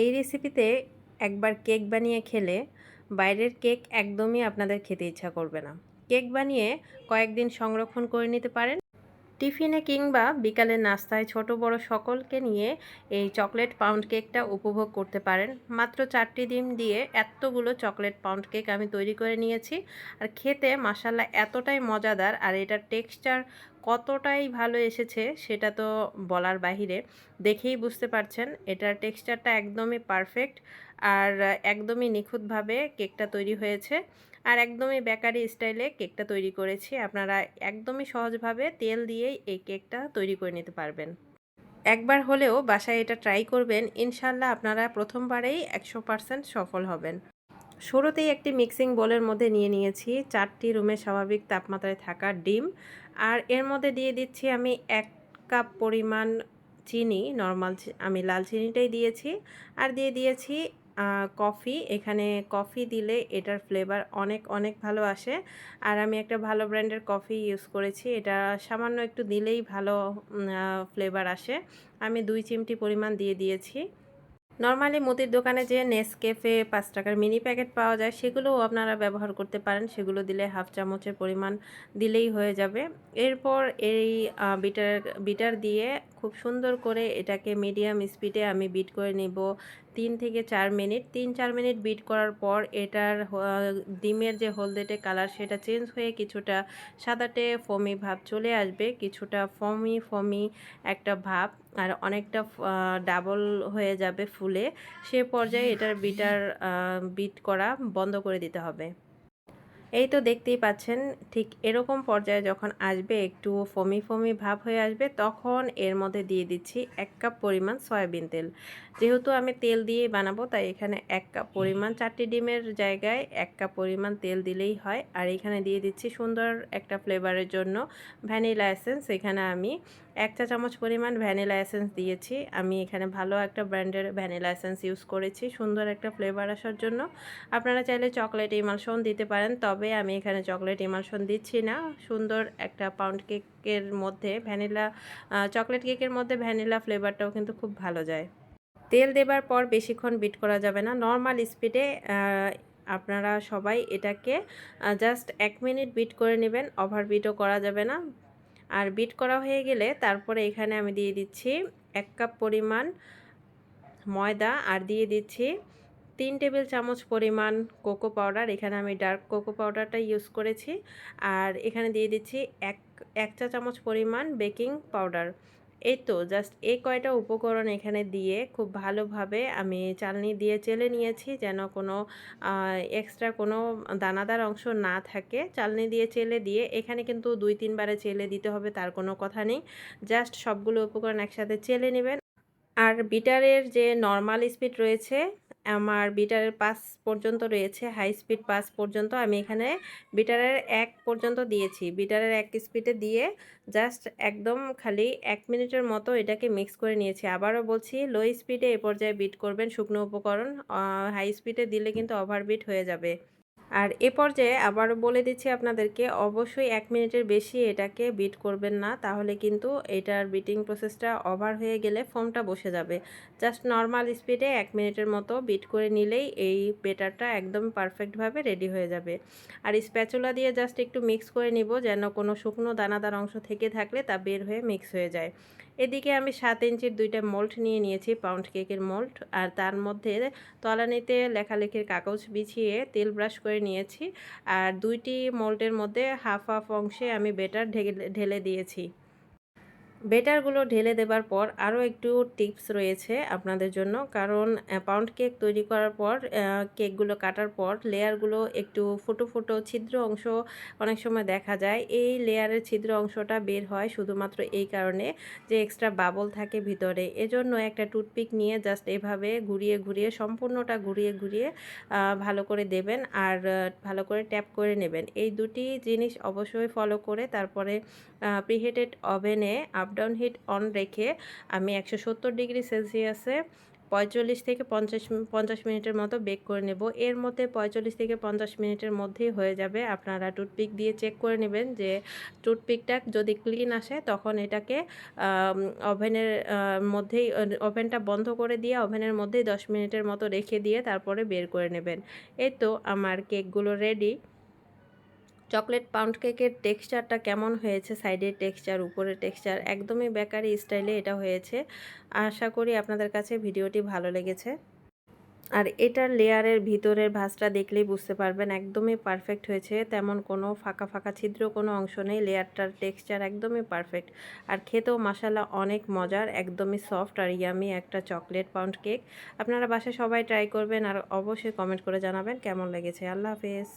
এই রেসিপিতে একবার কেক বানিয়ে খেলে বাইরের কেক একদমই আপনাদের খেতে ইচ্ছা করবে না। কেক বানিয়ে কয়েকদিন সংরক্ষণ করে নিতে পারেন। টিফিনে কিংবা বিকালের নাস্তায় ছোট বড় সকলকে নিয়ে এই চকলেট পাউন্ড কেকটা উপভোগ করতে পারেন। মাত্র চারটি ডিম দিয়ে এতগুলো চকলেট পাউন্ড কেক আমি তৈরি করে নিয়েছি। আর খেতে মাসাল্লা এতটাই মজাদার আর এটার টেক্সচার কতটাই ভালো এসেছে সেটা তো বলার বাহিরে। দেখেই বুঝতে পারছেন, এটার টেক্সচারটা একদমই পারফেক্ট আর একদমই নিখুঁতভাবে কেকটা তৈরি হয়েছে আর একদমই বেকারি স্টাইলে কেকটা তৈরি করেছি। আপনারা একদমই সহজভাবে তেল দিয়েই এই কেকটা তৈরি করে নিতে পারবেন। একবার হলেও বাসায় এটা ট্রাই করবেন, ইনশাল্লাহ আপনারা প্রথমবারেই একশো সফল হবেন। শুরুতেই একটি মিক্সিং বোলের মধ্যে নিয়ে নিয়েছি চারটি রুমে স্বাভাবিক তাপমাত্রায় থাকা ডিম। আর এর মধ্যে দিয়ে দিচ্ছি আমি এক কাপ পরিমাণ চিনি নর্মাল আমি লাল চিনিটাই দিয়েছি। আর দিয়ে দিয়েছি কফি। এখানে কফি দিলে এটার ফ্লেভার অনেক অনেক ভালো আসে। আর আমি একটা ভালো ব্র্যান্ডের কফি ইউজ করেছি। এটা সামান্য একটু দিলেই ভালো ফ্লেভার আসে। আমি দুই চিমটি পরিমাণ দিয়ে দিয়েছি। নর্মালি মুদির দোকানে যে নেসকেফে পাঁচ টাকার মিনি প্যাকেট পাওয়া যায়, সেগুলোও আপনারা ব্যবহার করতে পারেন। সেগুলো দিলে হাফ চামচের পরিমাণ দিলেই হয়ে যাবে। এরপর এই বিটার বিটার দিয়ে খুব সুন্দর করে এটাকে মিডিয়াম স্পিডে আমি বিট করে নিব। তিন থেকে চার মিনিট। তিন, চার মিনিট বিট করার পর এটার ডিমের যে হলদেটে কালার সেটা চেঞ্জ হয়ে কিছুটা সাদাটে ফমি ভাব চলে আসবে, কিছুটা ফমি ফমি একটা ভাব আর অনেকটা ডাবল হয়ে যাবে ফুলে। সে পর্যায়ে এটার বিটার বিট করা বন্ধ করে দিতে হবে। এই তো দেখতেই পাচ্ছেন, ঠিক এরকম পর্যায়ে যখন আসবে একটু ফমি ফমি ভাব হয়ে আসবে, তখন এর মধ্যে দিয়ে দিচ্ছি এক কাপ পরিমাণ সয়াবিন তেল। যেহেতু আমি তেল দিয়ে বানাবো, তাই এখানে এক কাপ পরিমাণ চারটি ডিমের জায়গায় এক কাপ পরিমাণ তেল দিলেই হয়। আর এখানে দিয়ে দিচ্ছি সুন্দর একটা ফ্লেভারের জন্য ভ্যানিলা এসেন্স। এখানে আমি এক চা চামচ পরিমাণ ভ্যানিলা এসেন্স দিয়েছি। আমি এখানে ভালো একটা ব্র্যান্ডের ভ্যানিলা এসেন্স ইউজ করেছি, সুন্দর একটা ফ্লেভার আসার জন্য। আপনারা চাইলে চকলেট ইমালশন দিতে পারেন, তবে আমি এখানে চকলেট ইমালশন দিচ্ছি না। সুন্দর একটা পাউন্ড কেকের মধ্যে ভ্যানিলা চকলেট কেকের মধ্যে ভ্যানিলা ফ্লেভারটাও কিন্তু খুব ভালো যায়। তেল দেবার পর বেশিক্ষণ বিট করা যাবে না। নর্মাল স্পিডে আপনারা সবাই এটাকে জাস্ট এক মিনিট বিট করে নেবেন। ওভার বিটও করা যাবে না। আর বিট করা হয়ে গেলে তারপরে এখানে আমি দিয়ে দিচ্ছি এক কাপ পরিমাণ ময়দা আর দিয়ে দিচ্ছি তিন টেবিল চামচ পরিমাণ কোকো পাউডার এখানে আমি ডার্ক কোকো পাউডারটা ইউজ করেছি। আর এখানে দিয়ে দিচ্ছি এক এক চা চামচ পরিমাণ বেকিং পাউডার এই তো জাস্ট এই কয়টা উপকরণ এখানে দিয়ে খুব ভালোভাবে আমি চালনি দিয়ে চেলে নিয়েছি যেন কোনো এক্সট্রা কোনো দানাদার অংশ না থাকে। চালনি দিয়ে চেলে দিয়ে এখানে কিন্তু দুই তিনবারে চেলে দিতে হবে, তার কোনো কথা নেই। জাস্ট সবগুলো উপকরণ একসাথে চেলে নেবেন। আর বিটারের যে নর্মাল স্পিড রয়েছে আমার বিটারের পাস পর্যন্ত রয়েছে, হাই স্পিড পাস পর্যন্ত। আমি এখানে বিটারের এক পর্যন্ত দিয়েছি। বিটারের এক স্পিডে দিয়ে জাস্ট একদম খালি এক মিনিটের মতো এটাকে মিক্স করে নিয়েছি। আবারও বলছি, লো স্পিডে এ পর্যায়ে বিট করবেন। শুকনো উপকরণ হাই স্পিডে দিলে কিন্তু ওভারবিট হয়ে যাবে। আর এ পর্যায়ে আবার বলে দিচ্ছি আপনাদেরকে, অবশ্যই এক মিনিটের বেশি এটাকে বিট করবেন না। তাহলে কিন্তু এটার বিটিং প্রসেসটা ওভার হয়ে গেলে ফোমটা বসে যাবে। জাস্ট নর্মাল স্পিডে এক মিনিটের মতো বিট করে নিলেই এই বেটারটা একদম পারফেক্টভাবে রেডি হয়ে যাবে। আর স্প্যাচুলা দিয়ে জাস্ট একটু মিক্স করে নিব যেন কোনো শুকনো দানাদার অংশ থেকে থাকলে তা বের হয়ে মিক্স হয়ে যায়। এদিকে আমি সাত ইঞ্চির দুইটা মোল্ট নিয়ে নিয়েছি পাউন্ড কেকের মোল্ট। আর তার মধ্যে তলানিতে লেখালেখির কাগজ বিছিয়ে তেল ব্রাশ করে নিয়েছি। আর দুইটি মোল্টের মধ্যে হাফ হাফ অংশে আমি বেটার ঢেলে দিয়েছি। বেটারগুলো ঢেলে দেবার পর আরও একটু টিপস রয়েছে আপনাদের জন্য। কারণ পাউন্ড কেক তৈরি করার পর কেকগুলো কাটার পর লেয়ারগুলো একটু ফুটো ফুটো ছিদ্র অংশ অনেক সময় দেখা যায়। এই লেয়ারের ছিদ্র অংশটা বের হয় শুধুমাত্র এই কারণে যে এক্সট্রা বাবল থাকে ভিতরে। এজন্য একটা টুথপিক নিয়ে জাস্ট এভাবে ঘুরিয়ে ঘুরিয়ে, সম্পূর্ণটা ঘুরিয়ে ঘুরিয়ে ভালো করে দেবেন আর ভালো করে ট্যাপ করে নেবেন। এই দুটি জিনিস অবশ্যই ফলো করে তারপরে প্রিহেটেড ওভেনে আপ ডাউন হিট অন রেখে আমি একশো সত্তর ডিগ্রি সেলসিয়াসে পঁয়তাল্লিশ থেকে পঞ্চাশ পঞ্চাশ মিনিটের মতো বেক করে নেব। এর মধ্যে পঁয়তাল্লিশ থেকে পঞ্চাশ মিনিটের মধ্যেই হয়ে যাবে। আপনারা টুথপিক দিয়ে চেক করে নেবেন যে টুথপিকটা যদি ক্লিন আসে তখন এটাকে ওভেনের মধ্যেই ওভেনটা বন্ধ করে দিয়ে ওভেনের মধ্যেই দশ মিনিটের মতো রেখে দিয়ে তারপরে বের করে নেবেন। এই তো আমার কেকগুলো রেডি চকলেট পাউন্ড কেকের টেক্সচারটা কেমন হয়েছে? সাইডের টেক্সচার, উপরের টেক্সচার, একদমই বেকারি স্টাইলে এটা হয়েছে। আশা করি আপনাদের কাছে ভিডিওটি ভালো লেগেছে। আর এটার লেয়ারের ভিতরের ভাঁজটা দেখলেই বুঝতে পারবেন, একদমই পারফেক্ট হয়েছে। তেমন কোনো ফাঁকা ফাঁকা ছিদ্র কোনো অংশ নেই, লেয়ারটার টেক্সচার একদমই পারফেক্ট। আর খেতেও মশালা অনেক মজার, একদমই সফট আর ইয়ামি একটা চকলেট পাউন্ড কেক। আপনারা বাসায় সবাই ট্রাই করবেন আর অবশ্যই কমেন্ট করে জানাবেন কেমন লেগেছে। আল্লাহ হাফেজ।